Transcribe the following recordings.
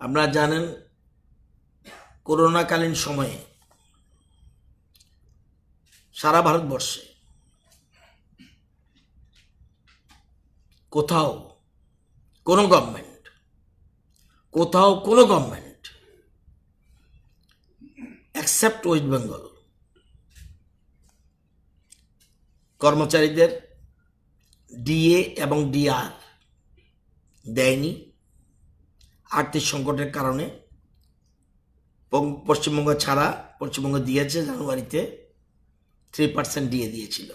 আপনারা জানেন, করোনাকালীন সময়ে সারা ভারতবর্ষে কোথাও কোনো গভর্নমেন্ট কোথাও কোনো গভর্নমেন্ট অ্যাকসেপ্ট ওয়েস্ট বেঙ্গল কর্মচারীদের ডিএ এবং ডিআর দেয়নি। আর্থিক সংকটের কারণে পশ্চিমবঙ্গ ছাড়া পশ্চিমবঙ্গ দিয়েছে জানুয়ারিতে থ্রি পার্সেন্ট দিয়ে দিয়েছিল।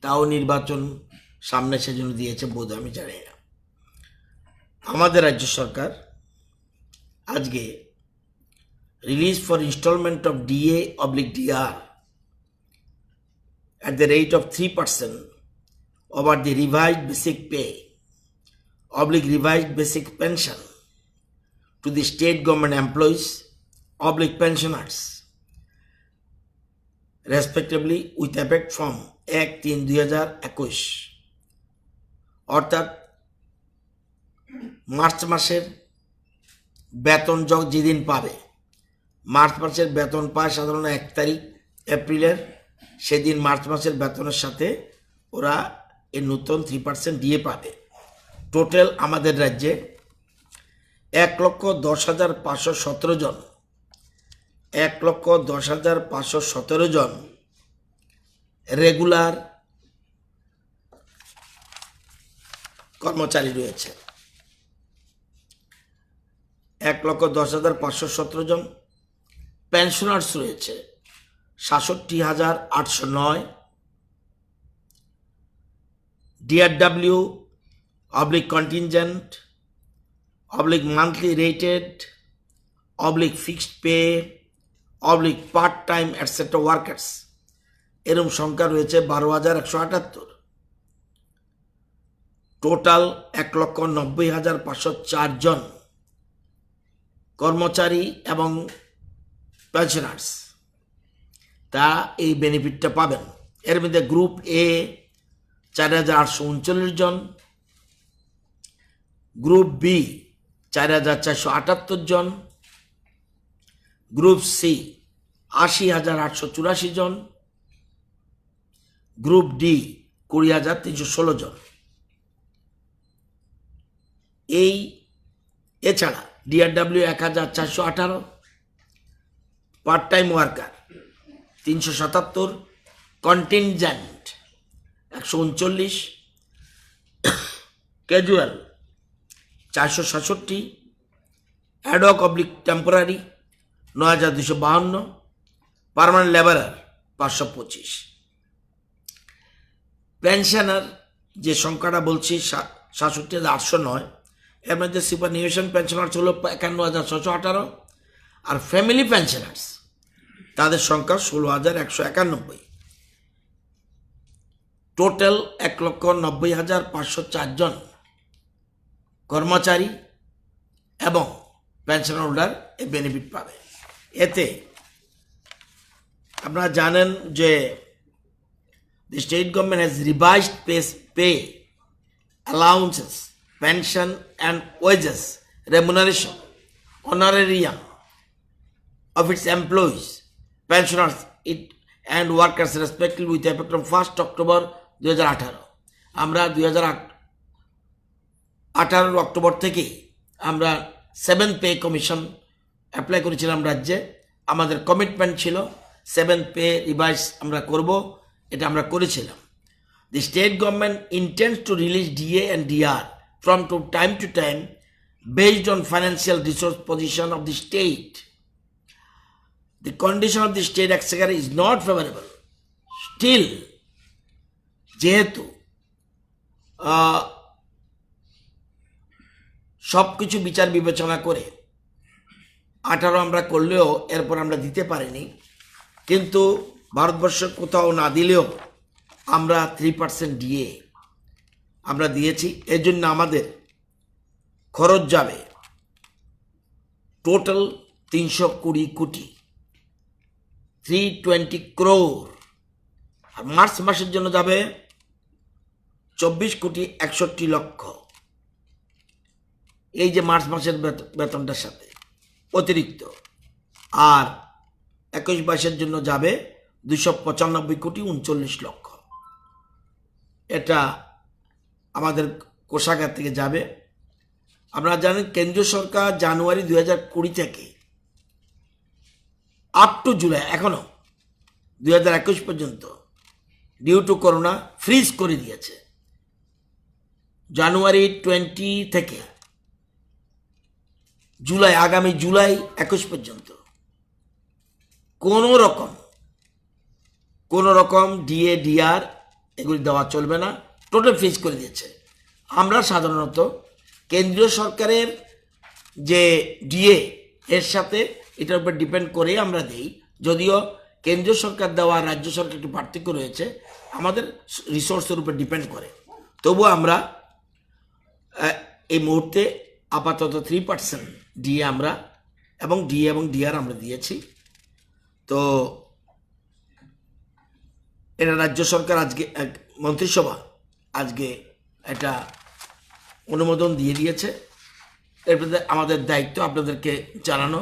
তাও নির্বাচন সামনে সেজন্য দিয়েছে বোধ আমি জানি না। আমাদের রাজ্য সরকার আজকে release for installment of DA oblique DR at the rate of 3% over the revised basic pay oblique revised basic pension to the state government employees oblique pensioners, respectively, with effect from এক তিন দুই হাজার একুশ অর্থাৎ, March মাসের বেতন যখন যেদিন পাবে, মার্চ মাসের বেতন পায় সাধারণত এক তারিখ, এপ্রিলের, সেদিন মার্চ মাসের বেতনের সাথে ওরা এই নতুন থ্রি পার্সেন্ট দিয়ে পাবে। টোটাল আমাদের রাজ্যে এক লক্ষ দশ হাজার পাঁচশো সতেরো জন। এক লক্ষ দশ হাজার পাঁচশো সতেরো জন রেগুলার কর্মচারী রয়েছে। এক লক্ষ দশ হাজার পাঁচশো সতেরো জন পেনশনার্স রয়েছে। সাতষট্টি হাজার আটশো নয়। DRW oblique contingent oblique monthly rated oblique fixed pay oblique part time etcetera workers এরম সংখ্যা রয়েছে বারো হাজার একশো আটাত্তর। টোটাল এক লক্ষ নব্বই হাজার পাঁচশো চারজন কর্মচারী এবং পেনশনার্স তা এই বেনিফিটটা পাবেন। এর মধ্যে গ্রুপ এ চার হাজার আটশো উনচল্লিশ জন গ্রুপ বি চার হাজার চারশো আটাত্তর জন। গ্রুপ সি, আশি হাজার আটশো চুরাশি জন। গ্রুপ ডি, কুড়ি হাজার তিনশো ষোলো জন। এই, এছাড়া ডিআরডাব্লিউ এক হাজার চারশো আঠারো। পার্ট টাইম ওয়ার্কার, তিনশো সাতাত্তর। কন্টিনজেন্ট, একশো উনচল্লিশ। ক্যাজুয়াল চারশো সাতষট্টি অ্যাডক অবলিক টেম্পোরারি ন হাজার দুশো বাহান্ন পারমানেন্ট লেবারার পাঁচশো পঁচিশ। পেনশনার যে সংখ্যাটা বলছি সাতষট্টি হাজার আটশো নয়, এর মধ্যে সুপার নিউশন পেনশনার্স হলো একান্ন হাজার ছশো আঠারো, আর ফ্যামিলি পেনশনার্স তাদের সংখ্যা ষোলো হাজার একশো একানব্বই। টোটাল এক লক্ষ নব্বই হাজার পাঁচশো চারজন। কর্মচারী এবং পেনশন হোল্ডার এ বেনিফিট পাবে। এতে আপনারা জানেন যে the state government has revised pay pay allowances pension and wages remuneration honoraria of its employees pensioners it and workers respective with effect first October দু হাজার আঠারো আমরা দু হাজার আট আঠারোর অক্টোবর থেকে আমরা সেভেন পে কমিশন অ্যাপ্লাই করেছিলাম রাজ্যে। আমাদের কমিটমেন্ট ছিল সেভেন পে রিভাইজ আমরা করব এটা আমরা করেছিলাম। দি state government intense to release DA and DR from to time to time based on financial resource position of the state the condition of the state exchequer is not favorable. Still, যেহেতু সব কিছু বিচার বিবেচনা করে। আঠারো আমরা করলেও এরপর আমরা দিতে পারিনি। কিন্তু ভারতবর্ষ কোথাও না দিলেও আমরা থ্রি পার্সেন্ট দিয়ে আমরা দিয়েছি। এর জন্য আমাদের খরচ যাবে টোটাল তিনশো কুড়ি কোটি। থ্রি টোয়েন্টি ক্রোর আর মার্চ মাসের জন্য যাবে চব্বিশ কোটি একষট্টি লক্ষ। এই যে মার্চ মাসের বেত- বেতনটার সাথে অতিরিক্ত। আর একুশ বাইশের জন্য যাবে দুশো পঁচানব্বই কোটি উনচল্লিশ লক্ষ। এটা আমাদের কোষাগার থেকে যাবে। আপনারা জানেন, কেন্দ্রীয় সরকার জানুয়ারি দুই হাজার কুড়ি থেকে আপ টু জুলাই এখনও দুই হাজার একুশ পর্যন্ত ডিউ টু করোনা ফ্রিজ করে দিয়েছে। জানুয়ারি টোয়েন্টি থেকে জুলাই, আগামী জুলাই একুশ পর্যন্ত। কোনো রকম কোনো রকম ডিএ ডিআর এগুলি দেওয়া চলবে না। টোটাল ফ্রিজ করে দিয়েছে। আমরা সাধারণত কেন্দ্রীয় সরকারের যে ডিএ এর সাথে এটার উপর ডিপেন্ড করে আমরা দেই। যদিও কেন্দ্রীয় সরকার দেওয়া রাজ্য সরকার একটু পার্থক্য রয়েছে, আমাদের রিসোর্সের উপর ডিপেন্ড করে। তবু আমরা এই মুহূর্তে আপাতত থ্রি পার্সেন্ট ডিএ আমরা এবং ডিএ এবং ডিআর আমরা দিয়েছি। তো এটা রাজ্য সরকার আজকে, এক মন্ত্রিসভা আজকে এটা অনুমোদন দিয়ে দিয়েছে। এরপরে আমাদের দায়িত্ব আপনাদেরকে জানানো।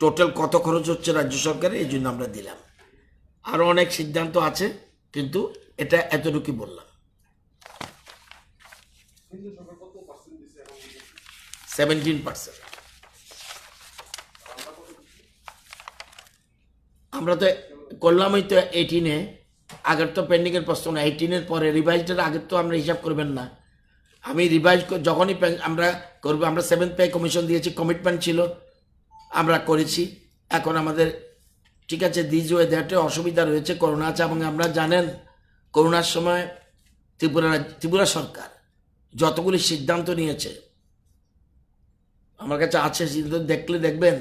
টোটাল কত খরচ হচ্ছে রাজ্য সরকারের? এই জন্য আমরা দিলাম। আরও অনেক সিদ্ধান্ত আছে, কিন্তু এটা এতটুকুই বললাম। সেভেন্টিন পার্সেন্ট আমরা তো করলাম ওই তো এইটিনে আগের তো পেন্ডিংয়ের প্রশ্ন না এইটিনের পরে রিভাইজডের আগের তো আমরা হিসাব করবেন না। আমি রিভাইজ যখনই আমরা করব, আমরা সেভেন্থ পে কমিশন দিয়েছি কমিটমেন্ট ছিল, আমরা করেছি। এখন আমাদের, ঠিক আছে দিজ ওয়ে দ্যাটে অসুবিধা রয়েছে, করোনা আছে এবং আমরা জানেন করোনার সময় ত্রিপুরা ত্রিপুরা সরকার যতগুলি সিদ্ধান্ত নিয়েছে, আমার কাছে আছে সিদ্ধান্ত, দেখলে দেখবেন,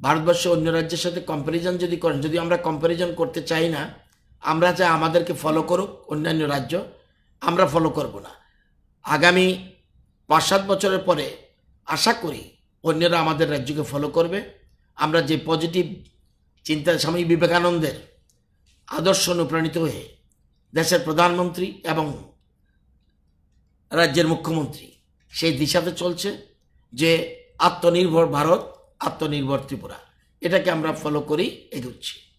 ভারতবর্ষে অন্য রাজ্যের সাথে কম্প্যারিজন যদি করেন, যদি আমরা কম্প্যারিজন করতে চাই না, আমরা চাই আমাদেরকে ফলো করুক অন্যান্য রাজ্য, আমরা ফলো করব না। আগামী পাঁচ সাত বছরের পরে আশা করি অন্যরা আমাদের রাজ্যকে ফলো করবে। আমরা যে পজিটিভ চিন্তা, স্বামী বিবেকানন্দের আদর্শ অনুপ্রাণিত হয়ে দেশের প্রধানমন্ত্রী এবং রাজ্যের মুখ্যমন্ত্রী। সেই দিশাতে চলছে যে আত্মনির্ভর ভারত, আত্মনির্ভর ত্রিপুরা। এটাকে আমরা ফলো করি এগোচ্ছি।